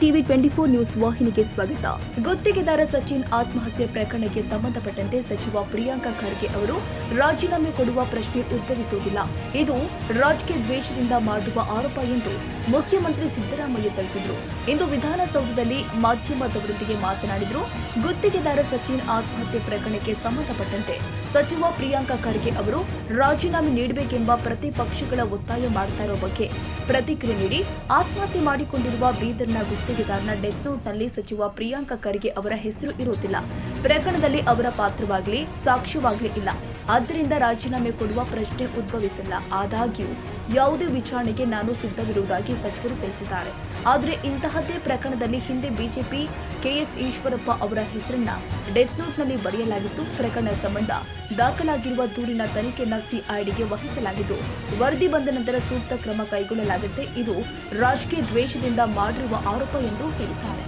TV twenty four news ವಾಹಿನಿಗೆ ಸ್ವಾಗತ. ಗುತ್ತಿಗೆದಾರ ಸಚಿನ್ ಆತ್ಮಹತ್ಯೆ ಪ್ರಕರಣಕ್ಕೆ ಸಂಬಂಧಪಟ್ಟಂತೆ ಸಚಿವ ಪ್ರಿಯಾಂಕಾ ಖರ್ಗೆ ಅವರು ರಾಜೀನಾಮೆ ಕೊಡುವ ಪ್ರಶ್ನೆ ಉದ್ಭವಿಸುವುದಿಲ್ಲ. ಇದು ರಾಜಕೀಯ ದ್ವೇಷದಿಂದ ಮಾಡುವ ಆರೋಪ ಎಂದು ಮುಖ್ಯಮಂತ್ರಿ ಸಿದ್ದರಾಮಯ್ಯ ತಿಳಿಸಿದರು. ಇಂದು ವಿಧಾನಸೌಧದಲ್ಲಿ ಮಾಧ್ಯಮದವರೊಂದಿಗೆ ಮಾತನಾಡಿದರು, ಗುತ್ತಿಗೆದಾರ ಸಚಿನ್ ಆತ್ಮಹತ್ಯೆ ಪ್ರಕರಣಕ್ಕೆ ಸಂಬಂಧಪಟ್ಟಂತೆ ಸಚಿವ ಪ್ರಿಯಾಂಕ ಖರ್ಗೆ ಅವರು ರಾಜೀನಾಮೆ ನೀಡಬೇಕೆಂಬ ಪ್ರತಿಪಕ್ಷಗಳ ಒತ್ತಾಯ ಮಾಡ್ತಾ ಇರೋ ಬಗ್ಗೆ ಪ್ರತಿಕ್ರಿಯೆ ನೀಡಿ ಆತ್ಮಹತ್ಯೆ ಮಾಡಿಕೊಂಡಿರುವ ಬೀದರ್ನ ಗುತ್ತಿಗೆದಾರನ ಡೆತ್ ನೋಟ್ನಲ್ಲಿ ಸಚಿವ ಪ್ರಿಯಾಂಕ ಖರ್ಗೆ ಅವರ ಹೆಸರು ಇರುವುದಿಲ್ಲ. ಪ್ರಕರಣದಲ್ಲಿ ಅವರ ಪಾತ್ರವಾಗಲಿ, ಸಾಕ್ಷ್ಯವಾಗಲಿ ಇಲ್ಲ. ಆದ್ದರಿಂದ ರಾಜೀನಾಮೆ ಕೊಡುವ ಪ್ರಶ್ನೆ ಉದ್ಭವಿಸಿಲ್ಲ. ಆದಾಗ್ಯೂ, ಯಾವುದೇ ವಿಚಾರಣೆಗೆ ನಾನು ಸಿದ್ಧವಿರುವುದಾಗಿ ಸಚಿವರು ತಿಳಿಸಿದ್ದಾರೆ. ಆದರೆ ಇಂತಹದ್ದೇ ಪ್ರಕರಣದಲ್ಲಿ ಹಿಂದೆ ಬಿಜೆಪಿ ಕೆಎಸ್ ಈಶ್ವರಪ್ಪ ಅವರ ಹೆಸರನ್ನ ಡೆತ್ ನೋಟ್ನಲ್ಲಿ ಬರೆಯಲಾಗಿತ್ತು. ಪ್ರಕರಣ ಸಂಬಂಧ ದಾಖಲಾಗಿರುವ ದೂರಿನ ತನಿಖೆಯನ್ನ ಸಿಐಡಿಗೆ ವಹಿಸಲಾಗಿದ್ದು ವರದಿ ಬಂದ ನಂತರ ಸೂಕ್ತ ಕ್ರಮ ಕೈಗೊಳ್ಳಲಾಗುತ್ತೆ. ಇದು ರಾಜಕೀಯ ದ್ವೇಷದಿಂದ ಮಾಡಿರುವ ಆರೋಪ ಎಂದು ಹೇಳಿದ್ದಾರೆ.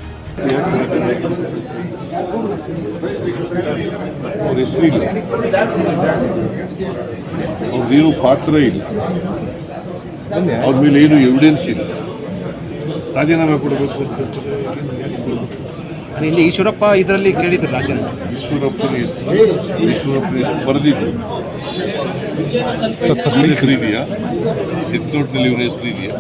ಪಾತ್ರ ಇಲ್ಲ. ಅವ್ರ ಮೇಲೆ ಏನು ಎವಿಡೆನ್ಸ್ ಇಲ್ಲ. ರಾಜೀನಾಮೆ ಕೊಡಬೇಕು ಇಲ್ಲಿ ಈಶ್ವರಪ್ಪ ಇದರಲ್ಲಿ ಕೇಳಿದ್ರು ರಾಜನ್ ಈಶ್ವರಪ್ಪ ಹೆಸರು ಈಶ್ವರಪ್ಪನ ಹೆಸರು ಬರೆದಿದ್ದು. ಸರ್ ಸರ್ ಹೆಸರು ಇದೆಯಾ ಡೆತ್ ಇವರ ಇವನ ಹೆಸರು ಇದೆಯಾ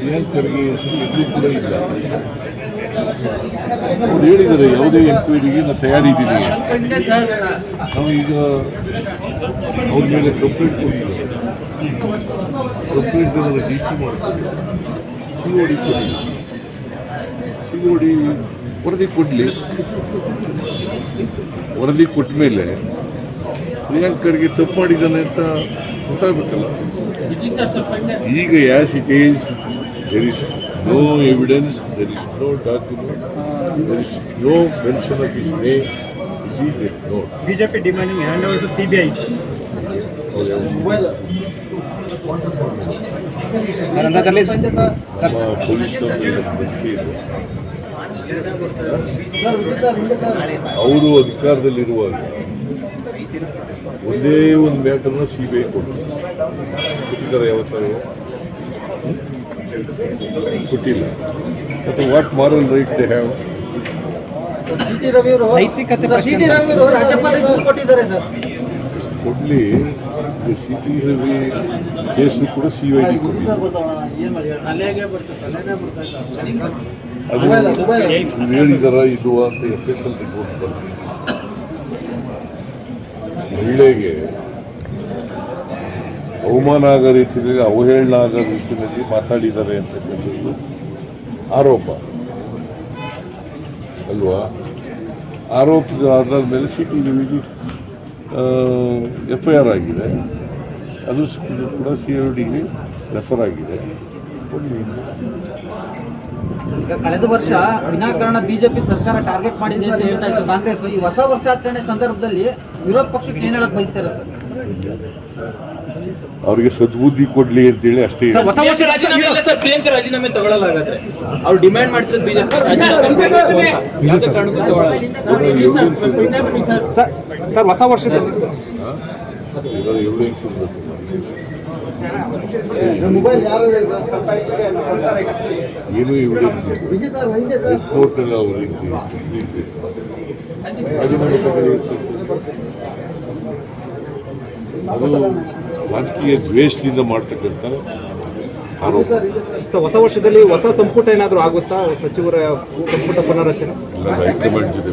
ಪ್ರಿಯಾಂಕರ್ಗೆ ಹೆಸರು ಎಲ್ಲೂ ಕೂಡ ಇಲ್ಲ. ಅವ್ರು ಹೇಳಿದ್ದಾರೆ ಯಾವುದೇ ಎಂಕ್ವೈರಿಗೆ ನಾನು ತಯಾರಿದ್ದೀನಿ ನಾವು ಈಗ ಅವ್ರ ಮೇಲೆ ಕಂಪ್ಲೇಂಟ್ ಕೊಡ್ತೀವಿ. ಕಂಪ್ಲೇಂಟ್ ನಾನು ಡಿ ಸಿ ಮಾಡ್ತೀನಿ ಸಿಗೋಡಿ ಕೊಡಿ ಸಿಗೋಡಿ ವರದಿ ಕೊಡಲಿ ವರದಿ ಕೊಟ್ಟ ಮೇಲೆ ಪ್ರಿಯಾಂಕರ್ಗೆ ತಪ್ಪು ಮಾಡಿದ್ದಾನೆ ಅಂತ ಗೊತ್ತಾಗಬೇಕಲ್ಲ ಈಗ as it is there is no evidence there is no document there is no mention of his name it is not BJP demanding hand over to CBI sir ಅಂದಾಜಲ್ಲಿ sir ಅವರು ಅಧಿಕಾರದಲ್ಲಿರುವಾಗ ಒಂದೇ ಒಂದು ಮ್ಯಾಟರ್ನ ಸಿ ಬಿ ಐ ಕೊಟ್ಟರು ಕೊಟ್ಟಿದ್ದಾರೆ ಯಾವತ್ತಾರು ಕೊಟ್ಟಿಲ್ಲ. ಮತ್ತು what moral right they have CT Ravi ಅವರು ನೈತಿಕತೆ ಪ್ರಶ್ನೆ CT C P Ravi case ಕೂಡ ಸಿ ಐ ಡಿ ಅದು ನೀವು ಹೇಳಿದಾರ ಇದು ಅಂತ ಎಫ್ ಎಸ್ ಎಲ್ ರಿಪೋರ್ಟ್ ಬಂದಿದೆ ಮಹಿಳೆಗೆ ಅವಮಾನ ಆಗೋ ರೀತಿಯಲ್ಲಿ ಅವಹೇಳನ ಆಗೋ ರೀತಿಯಲ್ಲಿ ಮಾತಾಡಿದ್ದಾರೆ ಅಂತಕ್ಕಂಥದ್ದು ಆರೋಪ. ಅಲ್ವಾ? ಆರೋಪದ ಆಧಾರದ ಮೇಲೆ ಸಿ ಟಿ ವಿಗೆ ಎಫ್ ಐ ಆರ್ ಆಗಿದೆ. ಅದು ಇದು ಕೂಡ ಸಿ ಎಲ್ ಡಿಗೆ ರೆಫರ್ ಆಗಿದೆ. ಈಗ ಕಳೆದ ವರ್ಷ ವಿನಾಕಾರಣ ಬಿಜೆಪಿ ಸರ್ಕಾರ ಟಾರ್ಗೆಟ್ ಮಾಡಿದೆ ಅಂತ ಹೇಳ್ತಾ ಇತ್ತು ಕಾಂಗ್ರೆಸ್ ಈ ಹೊಸ ವರ್ಷಾಚರಣೆ ಸಂದರ್ಭದಲ್ಲಿ ವಿರೋಧ ಪಕ್ಷಕ್ಕೆ ಏನು ಹೇಳಕ್ ಬಯಸ್ತಾರೆ ಸರ್ ಅವರಿಗೆ ಸದ್ಬುದ್ಧಿ ಕೊಡ್ಲಿ ಅಂತೇಳಿ ಅಷ್ಟೇ ಸರ್ ಹೊಸ ವರ್ಷ ರಾಜೀನಾಮೆ ಇಲ್ಲ ಸರ್ ಪ್ರಿಯಾಂಕ ರಾಜೀನಾಮೆ ತಗೊಳ್ಳಲಾಗತ್ತೆ ಅವ್ರು ಡಿಮ್ಯಾಂಡ್ ಮಾಡ್ತಿರೋದು ಬಿಜೆಪಿ ಯಾವುದೇ ಕಾರಣಕ್ಕೂ ತಗೊಳ್ಳಲ್ಲ ಸರ್ ಸರ್ ಹೊಸ ವರ್ಷದಲ್ಲಿ ಏನು ಎವಿಡೆನ್ಸ್ ಕೋರ್ಟಲ್ಲಿ ಅವ್ರ ಅದು ರಾಜಕೀಯ ದ್ವೇಷದಿಂದ ಮಾಡ್ತಕ್ಕಂಥ ಆರೋಪ. ಸರ್ ಹೊಸ ವರ್ಷದಲ್ಲಿ ಹೊಸ ಸಂಪುಟ ಏನಾದರೂ ಆಗುತ್ತಾ? ಸಚಿವರ ಸಂಪುಟ ಪುನರಚನೆ ಎಲ್ಲ ಹೈಕಮಾಂಡ್ ಜೊತೆ.